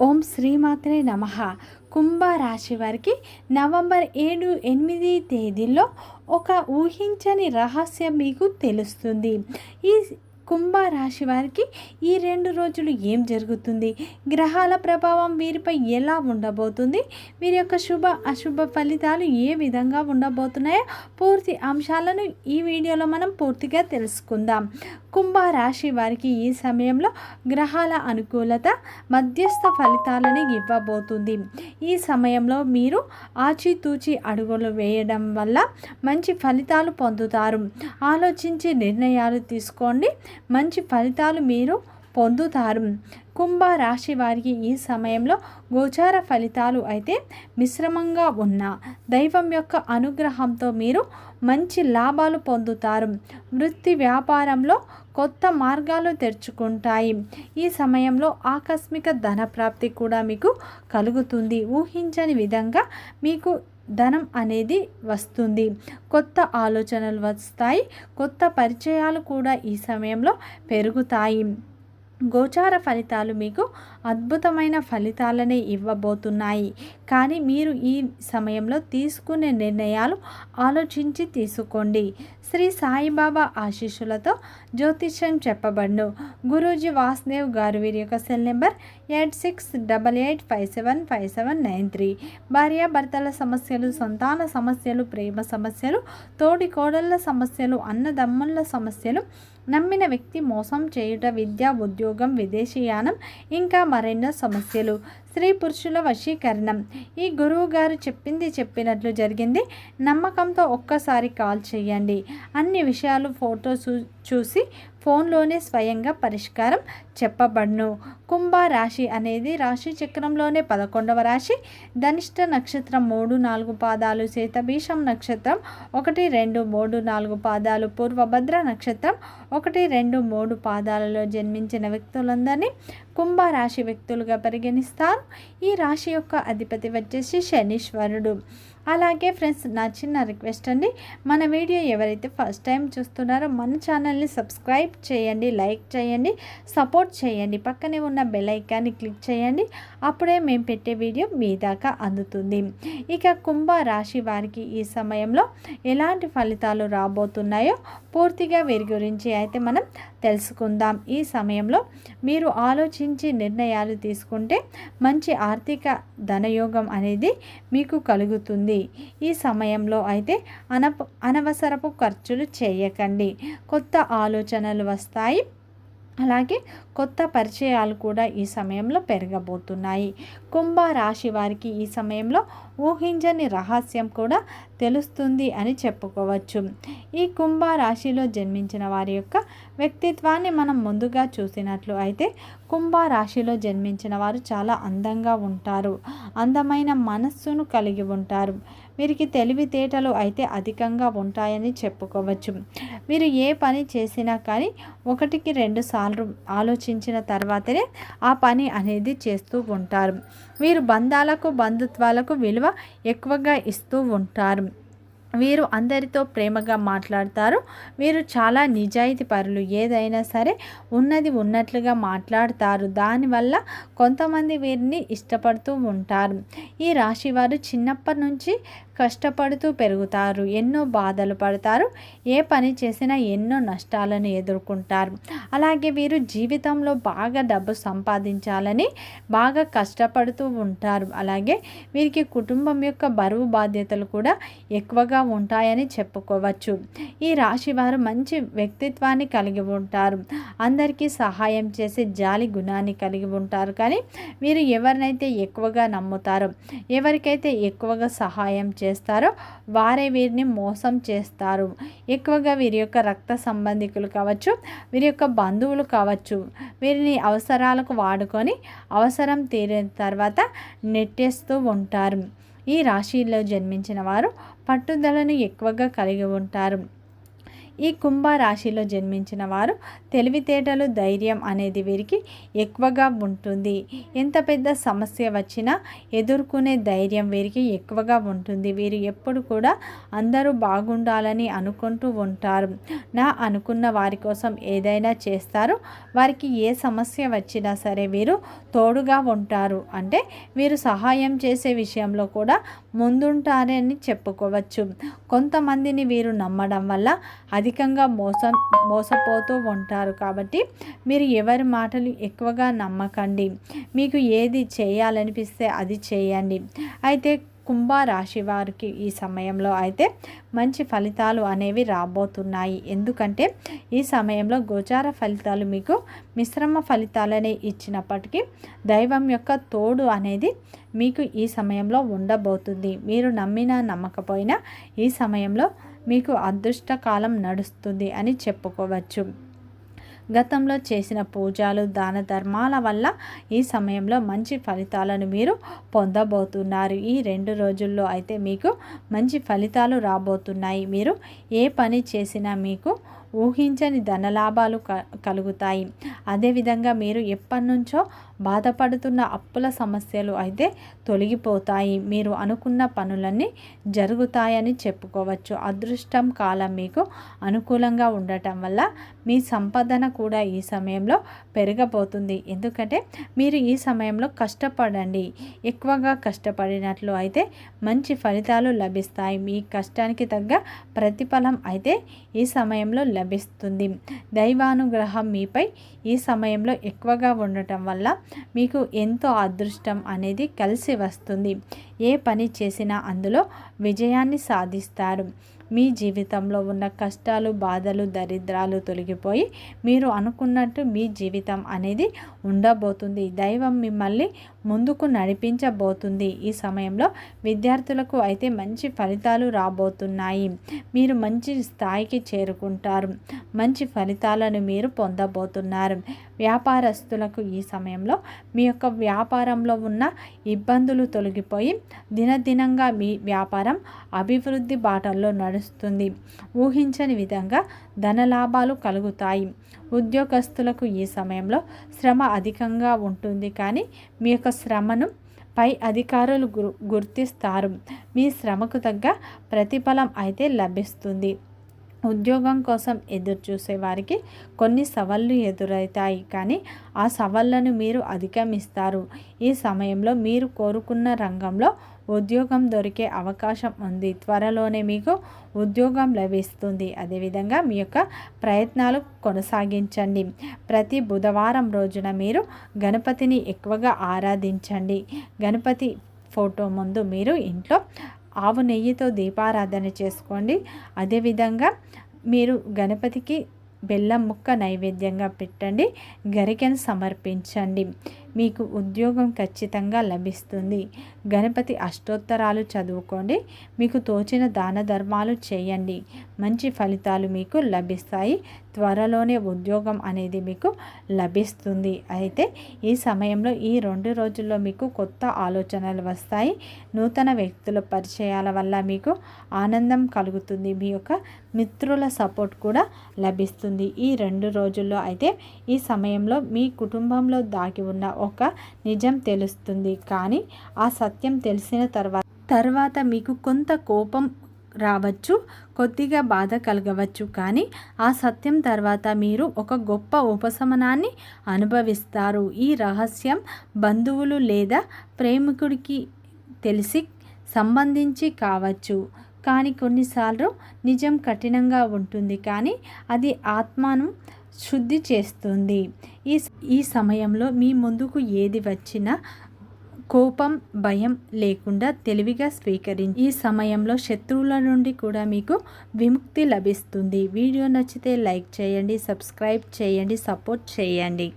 ఓం శ్రీమాత్రే నమ. కుంభరాశి వారికి నవంబర్ ఏడు ఎనిమిది తేదీల్లో ఒక ఊహించని రహస్యం మీకు తెలుస్తుంది. ఈ కుంభరాశి వారికి ఈ రెండు రోజులు ఏం జరుగుతుంది? గ్రహాల ప్రభావం వీరిపై ఎలా ఉండబోతుంది? వీరి యొక్క శుభ అశుభ ఫలితాలు ఏ విధంగా ఉండబోతున్నాయో పూర్తి అంశాలను ఈ వీడియోలో మనం పూర్తిగా తెలుసుకుందాం. కుంభరాశి వారికి ఈ సమయంలో గ్రహాల అనుకూలత మధ్యస్థ ఫలితాలను ఇవ్వబోతుంది. ఈ సమయంలో మీరు ఆచితూచి అడుగులు వేయడం వల్ల మంచి ఫలితాలు పొందుతారు. ఆలోచించి నిర్ణయాలు తీసుకోండి. మంచి ఫలితాలు మీరు పొందుతారు. కుంభ రాశి వారికి ఈ సమయంలో గోచార ఫలితాలు అయితే మిశ్రమంగా ఉన్న దైవం యొక్క అనుగ్రహంతో మీరు మంచి లాభాలు పొందుతారు. వృత్తి వ్యాపారంలో కొత్త మార్గాలు తెరుచుకుంటాయి. ఈ సమయంలో ఆకస్మిక ధన ప్రాప్తి కూడా మీకు కలుగుతుంది. ఊహించని విధంగా మీకు ధనం అనేది వస్తుంది. కొత్త ఆలోచనలు వస్తాయి. కొత్త పరిచయాలు కూడా ఈ సమయంలో పెరుగుతాయి. గోచార ఫలితాలు మీకు అద్భుతమైన ఫలితాలనే ఇవ్వబోతున్నాయి. కానీ మీరు ఈ సమయంలో తీసుకునే నిర్ణయాలు ఆలోచించి తీసుకోండి. శ్రీ సాయిబాబా ఆశీస్సులతో జ్యోతిష్యం చెప్పబడును. గురూజీ వాసుదేవ్ గారు వీరి యొక్క cell number eight six double eight five seven five seven nine three. భార్యాభర్తల సమస్యలు సంతాన సమస్యలు ప్రేమ సమస్యలు తోడి కోడళ్ళ సమస్యలు అన్నదమ్ముళ్ళ సమస్యలు నమ్మిన వ్యక్తి మోసం చేయుట విద్య ఉద్యోగం విదేశీయానం ఇంకా మరెన్నో సమస్యలు. స్త్రీ పురుషుల వశీకరణం. ఈ గురువు గారు చెప్పింది చెప్పినట్లు జరిగింది. నమ్మకంతో ఒక్కసారి కాల్ చేయండి. అన్ని విషయాలు ఫోటో చూసి ఫోన్లోనే స్వయంగా పరిష్కారం చెప్పబడును. కుంభ రాశి అనేది రాశి చక్రంలోనే పదకొండవ రాశి. ధనిష్ట నక్షత్రం మూడు నాలుగు పాదాలు శీతభీషం నక్షత్రం ఒకటి రెండు మూడు నాలుగు పాదాలు పూర్వభద్ర నక్షత్రం ఒకటి రెండు మూడు పాదాలలో జన్మించిన వ్యక్తులందరినీ కుంభరాశి వ్యక్తులుగా పరిగణిస్తారు. ఈ రాశి యొక్క అధిపతి వచ్చేసి శనీశ్వరుడు. అలాగే ఫ్రెండ్స్ నా చిన్న రిక్వెస్ట్ అండి మన వీడియో ఎవరైతే ఫస్ట్ టైం చూస్తున్నారో మన ఛానల్ని సబ్స్క్రైబ్ చేయండి లైక్ చేయండి సపోర్ట్ చేయండి పక్కనే ఉన్న బెల్ ఐకాన్ని క్లిక్ చేయండి అప్పుడే మేము పెట్టే వీడియో మీ దాకా అందుతుంది. ఇక కుంభ రాశి వారికి ఈ సమయంలో ఎలాంటి ఫలితాలు రాబోతున్నాయో పూర్తిగా వీరి గురించి అయితే మనం తెలుసుకుందాం. ఈ సమయంలో మీరు ఆలోచించి నిర్ణయాలు తీసుకుంటే మంచి ఆర్థిక ధనయోగం అనేది మీకు కలుగుతుంది. ఈ సమయంలో అయితే అనప అనవసరపు ఖర్చులు చేయకండి. కొత్త ఆలోచనలు వస్తాయి. అలాగే కొత్త పరిచయాలు కూడా ఈ సమయంలో పెరగబోతున్నాయి. కుంభ రాశి వారికి ఈ సమయంలో ఊహించని రహస్యం కూడా తెలుస్తుంది అని చెప్పుకోవచ్చు. ఈ కుంభ రాశిలో జన్మించిన వారి యొక్క వ్యక్తిత్వాన్ని మనం ముందుగా చూసినట్లు అయితే కుంభ రాశిలో జన్మించిన వారు చాలా అందంగా ఉంటారు. అందమైన మనస్సును కలిగి ఉంటారు. వీరికి తెలివితేటలు అయితే అధికంగా ఉంటాయని చెప్పుకోవచ్చు. మీరు ఏ పని చేసినా కానీ ఒకటికి రెండు సార్లు ఆలోచించిన తర్వాతనే ఆ పని అనేది చేస్తూ ఉంటారు. వీరు బంధాలకు బంధుత్వాలకు విలువ ఎక్కువగా ఇస్తూ ఉంటారు. వీరు అందరితో ప్రేమగా మాట్లాడతారు. వీరు చాలా నిజాయితీ పరులు. ఏదైనా సరే ఉన్నది ఉన్నట్లుగా మాట్లాడతారు. దానివల్ల కొంతమంది వీరిని ఇష్టపడుతూ ఉంటారు. ఈ రాశి వారు చిన్నప్పటి నుంచి కష్టపడుతూ పెరుగుతారు ఎన్నో బాధలు పడతారు ఏ పని చేసినా ఎన్నో నష్టాలను ఎదుర్కొంటారు. అలాగే వీరు జీవితంలో బాగా డబ్బు సంపాదించాలని బాగా కష్టపడుతూ ఉంటారు. అలాగే వీరికి కుటుంబం యొక్క బరువు బాధ్యతలు కూడా ఎక్కువగా ఉంటాయని చెప్పుకోవచ్చు. ఈ రాశి వారు మంచి వ్యక్తిత్వాన్ని కలిగి ఉంటారు. అందరికీ సహాయం చేసే జాలి గుణాన్ని కలిగి ఉంటారు. కానీ వీరు ఎవరినైతే ఎక్కువగా నమ్ముతారో ఎవరికైతే ఎక్కువగా సహాయం చేస్తారో వారే వీరిని మోసం చేస్తారు. ఎక్కువగా వీరి యొక్క రక్త సంబంధికులు కావచ్చు వీరి యొక్క బంధువులు కావచ్చు వీరిని అవసరాలకు వాడుకొని అవసరం తీరిన తర్వాత నెట్టేస్తూ ఉంటారు. ఈ రాశిలో జన్మించిన వారు పట్టుదలను ఎక్కువగా కలిగి ఉంటారు. ఈ కుంభ రాశిలో జన్మించిన వారు తెలివితేటలు ధైర్యం అనేది వీరికి ఎక్కువగా ఉంటుంది. ఎంత పెద్ద సమస్య వచ్చినా ఎదుర్కొనే ధైర్యం వీరికి ఎక్కువగా ఉంటుంది. వీరు ఎప్పుడు కూడా అందరూ బాగుండాలని అనుకుంటూ ఉంటారు. నా అనుకున్న వారి కోసం ఏదైనా చేస్తారు. వారికి ఏ సమస్య వచ్చినా సరే వీరు తోడుగా ఉంటారు. అంటే వీరు సహాయం చేసే విషయంలో కూడా ముందుంటారని చెప్పుకోవచ్చు. కొంతమందిని వీరు నమ్మడం వల్ల అధికంగా మోసం మోసపోతూ ఉంటారు. కాబట్టి మీరు ఎవరి మాటలు ఎక్కువగా నమ్మకండి. మీకు ఏది చేయాలనిపిస్తే అది చేయండి. అయితే కుంభరాశి వారికి ఈ సమయంలో అయితే మంచి ఫలితాలు అనేవి రాబోతున్నాయి. ఎందుకంటే ఈ సమయంలో గోచార ఫలితాలు మీకు మిశ్రమ ఫలితాలనే ఇచ్చినప్పటికీ దైవం యొక్క తోడు అనేది మీకు ఈ సమయంలో ఉండబోతుంది. మీరు నమ్మినా నమ్మకపోయినా ఈ సమయంలో మీకు అదృష్ట కాలం నడుస్తుంది అని చెప్పుకోవచ్చు. గతంలో చేసిన పూజలు దాన ధర్మాల వల్ల ఈ సమయంలో మంచి ఫలితాలను మీరు పొందబోతున్నారు. ఈ రెండు రోజుల్లో అయితే మీకు మంచి ఫలితాలు రాబోతున్నాయి. మీరు ఏ పని చేసినా మీకు ఊహించని ధనలాభాలు క కలుగుతాయి. అదేవిధంగా మీరు ఎప్పటి నుంచో బాధపడుతున్న అప్పుల సమస్యలు అయితే తొలగిపోతాయి. మీరు అనుకున్న పనులన్నీ జరుగుతాయని చెప్పుకోవచ్చు. అదృష్టం కాలం మీకు అనుకూలంగా ఉండటం వల్ల మీ సంపాదన కూడా ఈ సమయంలో పెరగబోతుంది ఎందుకంటే మీరు ఈ సమయంలో కష్టపడండి. ఎక్కువగా కష్టపడినట్లు అయితే మంచి ఫలితాలు లభిస్తాయి. మీ కష్టానికి తగ్గ ప్రతిఫలం అయితే ఈ సమయంలో లభిస్తుంది. దైవానుగ్రహం మీపై ఈ సమయంలో ఎక్కువగా ఉండటం వల్ల మీకు ఎంతో అదృష్టం అనేది కలిసి వస్తుంది. ఏ పని చేసినా అందులో విజయాన్ని సాధిస్తారు. మీ జీవితంలో ఉన్న కష్టాలు బాధలు దరిద్రాలు తొలగిపోయి మీరు అనుకున్నట్టు మీ జీవితం అనేది ఉండబోతుంది. దైవం మిమ్మల్ని ముందుకు నడిపించబోతుంది. ఈ సమయంలో విద్యార్థులకు అయితే మంచి ఫలితాలు రాబోతున్నాయి. మీరు మంచి స్థాయికి చేరుకుంటారు. మంచి ఫలితాలను మీరు పొందబోతున్నారు. వ్యాపారస్తులకు ఈ సమయంలో మీ యొక్క వ్యాపారంలో ఉన్న ఇబ్బందులు తొలగిపోయి దినదినంగా మీ వ్యాపారం అభివృద్ధి బాటల్లో నడుస్తుంది. ఊహించని విధంగా ధనలాభాలు కలుగుతాయి. ఉద్యోగస్తులకు ఈ సమయంలో శ్రమ అధికంగా ఉంటుంది. కానీ మీ యొక్క శ్రమను పై అధికారులు గుర్తిస్తారు. మీ శ్రమకు తగ్గ ప్రతిఫలం అయితే లభిస్తుంది. ఉద్యోగం కోసం ఎదురు చూసే వారికి కొన్ని సవాళ్ళు ఎదురవుతాయి కానీ ఆ సవాళ్ళను మీరు అధిగమిస్తారు. ఈ సమయంలో మీరు కోరుకున్న రంగంలో ఉద్యోగం దొరికే అవకాశం ఉంది. త్వరలోనే మీకు ఉద్యోగం లభిస్తుంది. అదేవిధంగా మీ యొక్క ప్రయత్నాలు కొనసాగించండి. ప్రతి బుధవారం రోజున మీరు గణపతిని ఎక్కువగా ఆరాధించండి. గణపతి ఫోటో ముందు మీరు ఇంట్లో ఆవు నెయ్యితో దీపారాధన చేసుకోండి. అదేవిధంగా మీరు గణపతికి బెల్లం ముక్క నైవేద్యంగా పెట్టండి. గరికెను సమర్పించండి. మీకు ఉద్యోగం ఖచ్చితంగా లభిస్తుంది. గణపతి అష్టోత్తరాలు చదువుకోండి. మీకు తోచిన దాన ధర్మాలు చేయండి. మంచి ఫలితాలు మీకు లభిస్తాయి. త్వరలోనే ఉద్యోగం అనేది మీకు లభిస్తుంది. అయితే ఈ సమయంలో ఈ రెండు రోజుల్లో మీకు కొత్త ఆలోచనలు వస్తాయి. నూతన వ్యక్తుల పరిచయాల వల్ల మీకు ఆనందం కలుగుతుంది. మీ యొక్క మిత్రుల సపోర్ట్ కూడా లభిస్తుంది. ఈ రెండు రోజుల్లో అయితే ఈ సమయంలో మీ కుటుంబంలో దాగి ఉన్న ఒక నిజం తెలుస్తుంది కానీ ఆ సత్యం తెలిసిన తర్వాత తర్వాత మీకు కొంత కోపం రావచ్చు కొద్దిగా బాధ కలగవచ్చు కానీ ఆ సత్యం తర్వాత మీరు ఒక గొప్ప ఉపశమనాన్ని అనుభవిస్తారు. ఈ రహస్యం బంధువులు లేదా ప్రేమికుడికి తెలిసి సంబంధించి కావచ్చు. కానీ కొన్నిసార్లు నిజం కఠినంగా ఉంటుంది కానీ అది ఆత్మను శుద్ధి చేస్తుంది. ఈ ఈ సమయంలో మీ ముందుకు ఏది వచ్చినా కోపం భయం లేకుండా తెలివిగా స్వీకరించి ఈ సమయంలో శత్రువుల నుండి కూడా మీకు విముక్తి లభిస్తుంది. వీడియో నచ్చితే లైక్ చేయండి సబ్స్క్రైబ్ చేయండి సపోర్ట్ చేయండి.